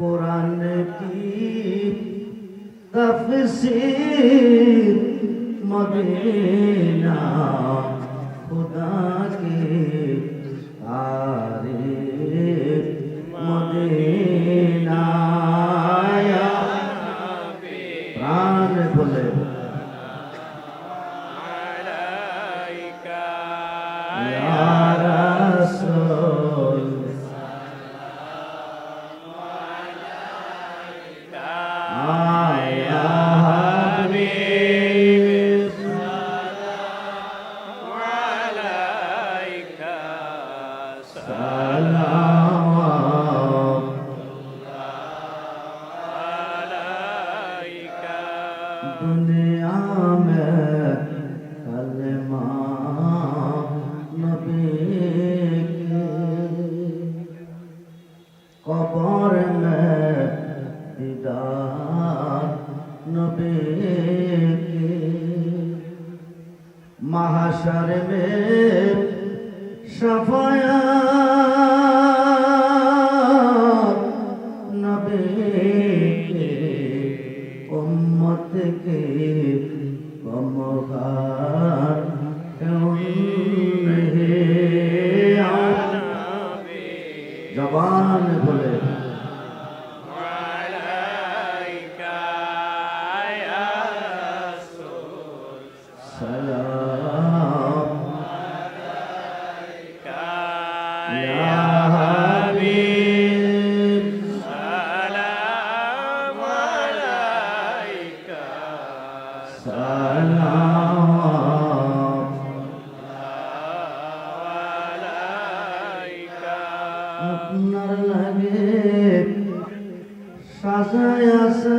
কোরআন কি তফসির মদিনা খুদা কে আরে মদিনা প্রাণ বলে আলাইকা। ইয়া রাসূল। दुनिया में कलमा नबी के कबर में दीदार नबी के महाशर में আপনার লাগে সাজায় আছে।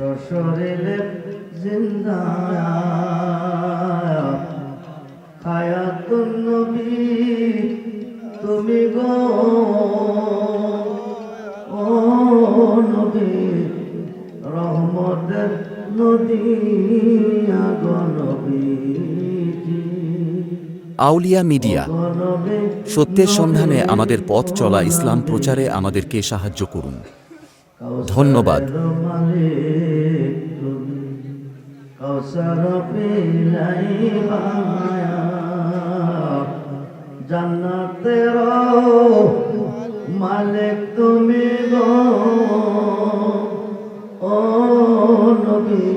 সশরীরে জিন্দা হায়াতুন নবী তুমি গো ও নবী রহমতের নদী আউলিয়া মিডিয়া সত্যের সন্ধানে আমাদের পথ চলা ইসলাম প্রচারে আমাদেরকে সাহায্য করুন। ধন্যবাদ। জান্নাতের মালিক তুমি ও নবী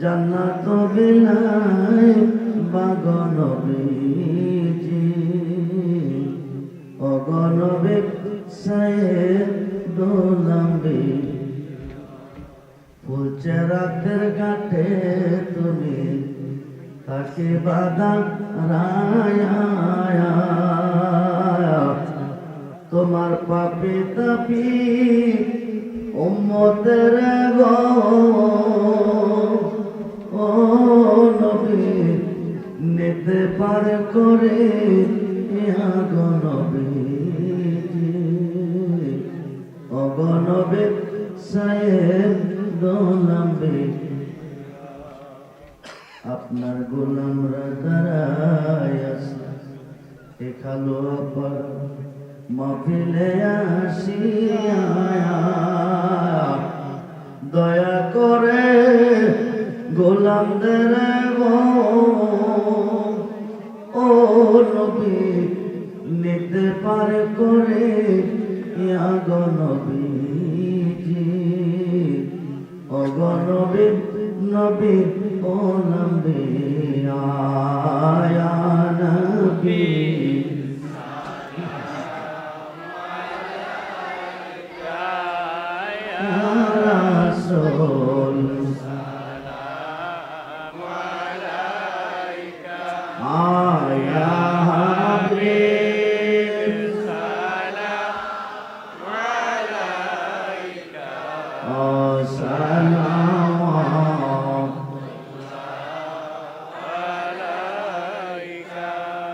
জান্নাত বিলাই বাগ নবীজি রাতের ঘাটে তুমি তাকে বাদা রায়া তোমার পাপি তাপি উম্মতের গো। ও নিতে পার করে ইহা গনবী অগনবে সাহেব দোলাম্বে আপনার গোলামরা দাঁড়ায় আছে। দেখাল আবার মাহফিলে আসিয়া। দয়া করে গোলামদের ও নবী, নিতে পারে করে ইয়া গো নবীজি ও গো নবী নবী ও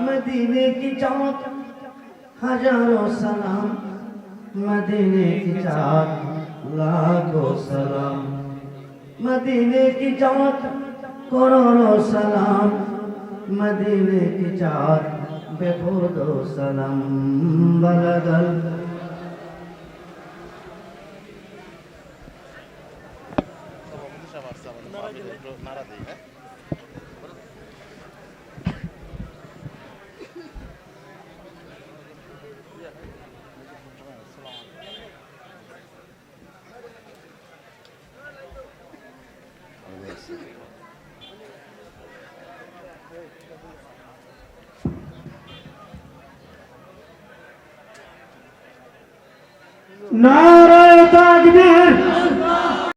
মদিনে কি চমক হাজারো সালাম। মদিনে কি চাঁদ? লাখো সালাম। মদিনে কি চমক করোড়ো সালাম। মদিনে কি চাঁদ? বেখুদো नारायण ताकबीर